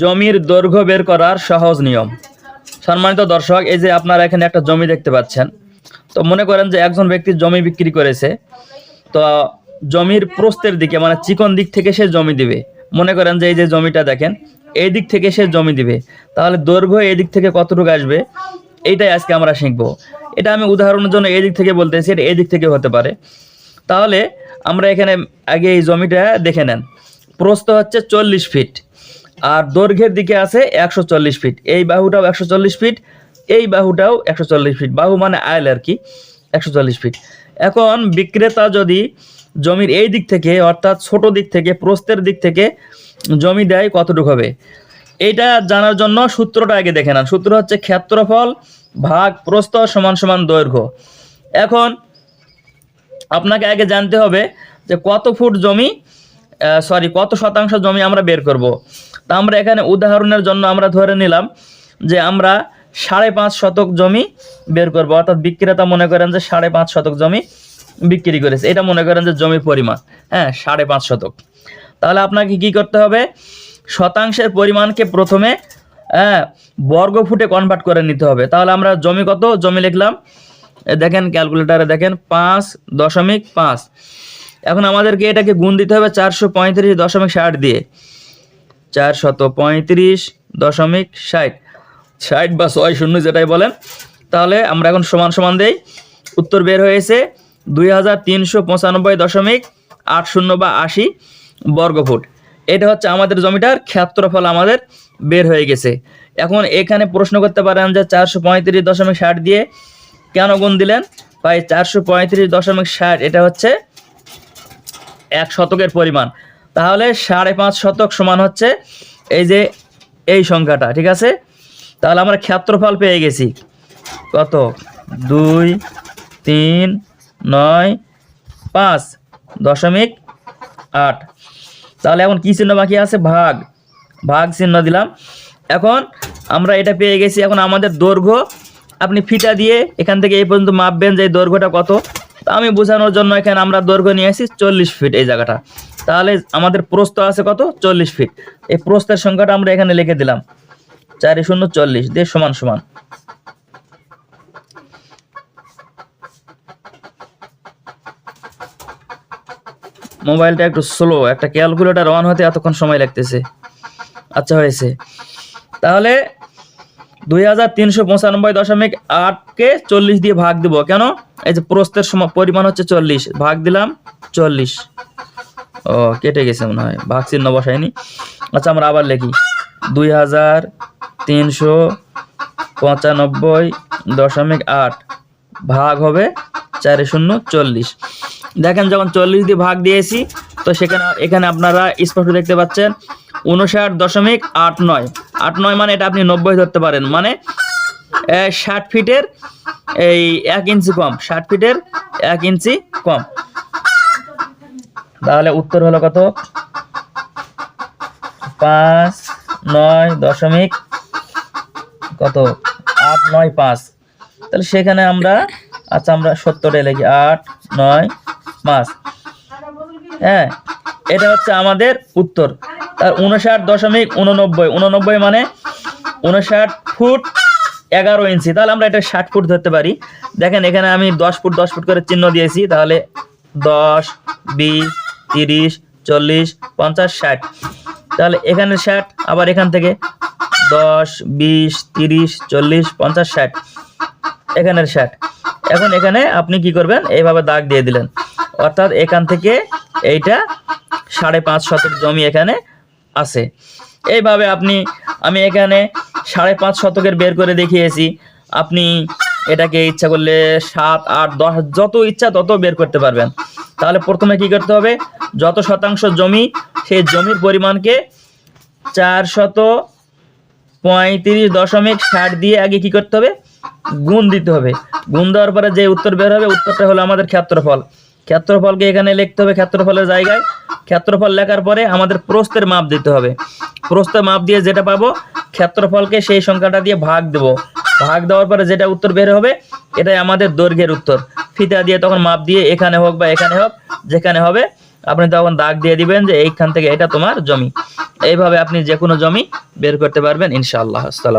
জমির দৈর্ঘ্য বের করার সহজ নিয়ম। সম্মানিত দর্শক, এই যে আপনারা এখানে একটা জমি দেখতে পাচ্ছেন, তো মনে করেন যে একজন ব্যক্তি জমি বিক্রি করেছে, তো জমির প্রস্থের দিকে মানে চিকন দিক থেকে সে জমি দিবে। মনে করেন যে এই যে জমিটা দেখেন, এই দিক থেকে সে জমি দিবে। তাহলে দৈর্ঘ্য এই দিক থেকে কতটুকু আসবে? এইটাই আজকে আমরা শিখব। এটা আমি উদাহরণের জন্য এই দিক থেকে বলতেছি, এটা এই দিক থেকে হতে পারে। তাহলে আমরা এখানে আগে এই জমিটা দেখে নেন। প্রস্থ হচ্ছে চল্লিশ ফিট। আর দৈর্ঘ্যের দিকে আছে একশো চল্লিশ ফিট এই বাহুটাও একশো চল্লিশ ফিট এই বাহুটাও একশো চল্লিশ ফিট বাহু মানে আয়ল আর কি? একশো চল্লিশ ফিট এখন বিক্রেতা যদি জমির এই দিক থেকে, অর্থাৎ ছোট দিক থেকে, প্রস্থের দিক থেকে জমি দেয়, কতটুকু হবে? এইটা জানার জন্য সূত্রটা আগে দেখে নেন। সূত্র হচ্ছে ক্ষেত্রফল ভাগ প্রস্থ সমান সমান দৈর্ঘ্য। এখন আপনাকে আগে জানতে হবে যে কত ফুট জমি সরি কত শতাংশ জমি আমরা বের করব? তা আমরা এখানে উদাহরণের জন্য আমরা ধরে নিলাম যে আমরা সাড়ে পাঁচ শতক জমি বের করব। অর্থাৎ বিক্রেতা মনে করেন যে সাড়ে পাঁচ শতক জমি বিক্রি করেছে। এটা মনে করেন যে জমির পরিমাণ। হ্যাঁ সাড়ে পাঁচ শতক। তাহলে আপনাকে কি করতে হবে? শতাংশের পরিমাণকে প্রথমে হ্যাঁ বর্গ ফুটে কনভার্ট করে নিতে হবে। তাহলে আমরা জমি কত? জমি লিখলাম। দেখেন ক্যালকুলেটারে দেখেন, পাঁচ দশমিক পাঁচ। এখন আমাদেরকে এটাকে গুণ দিতে হবে চারশো পঁয়ত্রিশ দশমিক ষাট দিয়ে। চারশত পঁয়ত্রিশ দশমিক ষাট। ষাট বা ছয় শূন্য যেটাই বলেন, তাহলে আমরা এখন সমান সমান দেই। উত্তর বের হয়েছে দুই হাজার তিনশো পঁচানব্বই দশমিক আট শূন্য বা আশি বর্গফুট। এটা হচ্ছে আমাদের জমিটার ক্ষেত্রফল আমাদের বের হয়ে গেছে। এখন এখানে প্রশ্ন করতে পারেন যে চারশো পঁয়ত্রিশ দশমিক ষাট দিয়ে কেন গুণ দিলেন? ভাই, চারশো পঁয়ত্রিশ দশমিক ষাট, এটা হচ্ছে এক শতকের পরিমাণ। তাহলে সাড়ে পাঁচ শতক সমান হচ্ছে এই যে এই সংখ্যাটা, ঠিক আছে? তাহলে আমরা ক্ষেত্রফল পেয়ে গেছি। কত? দুই, তিন, নয়, পাঁচ, দশমিক আট। তাহলে এখন কী চিহ্ন বাকি আছে? ভাগ। ভাগ চিহ্ন দিলাম। এখন আমরা এটা পেয়ে গেছি। এখন আমাদের দৈর্ঘ্য, আপনি ফিটা দিয়ে এখান থেকে এই পর্যন্ত মাপবেন যে দৈর্ঘ্যটা কত। আমি বোঝানোর জন্য এখানে আমরা দৈর্ঘ্য নিয়ে আসি চল্লিশ ফিট এই জায়গাটা। তাহলে আমাদের প্রস্থ আছে কত? চল্লিশ ফিট এই প্রস্থের সংখ্যাটা আমরা এখানে লিখে দিলাম। চারি শূন্য চল্লিশ দিয়ে সমান সমান। মোবাইলটা একটু স্লো একটা ক্যালকুলেটর অন হতে এতক্ষণ সময় লাগতেছে। আচ্ছা হয়েছে। তাহলে দুই হাজার তিনশো পঁচানব্বই দশমিক আটকে চল্লিশ দিয়ে ভাগ দিব। কেন? এই যে প্রস্থের সম- পরিমাণ হচ্ছে চল্লিশ। ভাগ দিলাম চল্লিশ। ও, কেটে গেছে মনে হয়। ভাগ চিহ্ন বসায়নি। আচ্ছা আমরা আবার লিখি। দুই হাজার তিনশো পঁচানব্বই দশমিক আট ভাগ হবে চারি শূন্য চল্লিশ। দেখেন, যখন চল্লিশ দিয়ে ভাগ দিয়েছি, তো সেখানে এখানে আপনারা স্পষ্ট দেখতে পাচ্ছেন, উনষাট দশমিক আট নয়। আট, নয় মানে এটা আপনি নব্বই ধরতে পারেন। মানে ষাট ফিটের এই এক ইঞ্চি কম, ষাট ফিটের এক ইঞ্চি কম। তাহলে উত্তর হলো কত? পাঁচ, নয় দশমিক কত? আট, নয়, পাঁচ। তাহলে সেখানে আমরা আচ্ছা আমরা সত্তরে লিখি। আট, নয়, পাঁচ। হ্যাঁ এটা হচ্ছে আমাদের উত্তর। তার উনষাট দশমিক উননব্বই উননব্বই মানে উনষাট ফুট এগারো ইঞ্চি। তাহলে আমরা এটা ষাট ফুট ধরতে পারি। দেখেন এখানে আমি দশ ফুট দশ ফুট করে চিহ্ন দিয়েছি। তাহলে দশ, বিশ, তিরিশ, চল্লিশ, পঞ্চাশ, ষাট। তাহলে এখানে ষাট, আবার এখান থেকে দশ, বিশ, তিরিশ, চল্লিশ, পঞ্চাশ, ষাট। এখানের ষাট। এখন এখানে আপনি কি করবেন? এইভাবে দাগ দিয়ে দিলেন। অর্থাৎ এখান থেকে এইটা সাড়ে পাঁচ শতক জমি এখানে আছে। এইভাবে আপনি, আমি এখানে সাড়ে পাঁচ শতকের বের করে দেখিয়েছি। আপনি এটাকে ইচ্ছা করলে সাত, আট, দশ, যত ইচ্ছা তত বের করতে পারবেন। তাহলে প্রথমে কি করতে হবে? যত শতাংশ জমি, সেই জমির পরিমাণকে চার শত পঁয়ত্রিশ দশমিক ষাট দিয়ে আগে কি করতে হবে? গুণ দিতে হবে। গুণ দেওয়ার পরে যে উত্তর বের হবে, উত্তরটা হলো আমাদের ক্ষেত্রফল। ক্ষেত্রফলকে এখানে লিখতে হবে ক্ষেত্রফলের জায়গায়। ক্ষেত্রফল লেখার পরে আমাদের প্রস্থের মাপ দিতে হবে। প্রস্থের মাপ দিয়ে যেটা পাবো, ক্ষেত্রফলকে সেই সংখ্যাটা দিয়ে ভাগ দেবো। ভাগ দেওয়ার পরে যেটা উত্তর বের হবে, এটাই আমাদের দৈর্ঘ্যের উত্তর। ফিতা দিয়ে তখন মাপ দিয়ে এখানে হোক বা এখানে হোক, যেখানে হবে, আপনি তখন দাগ দিয়ে দিবেন যে এইখান থেকে এটা তোমার জমি। এইভাবে আপনি যে কোনো জমি বের করতে পারবেন, ইনশাআল্লাহ। আসসালাম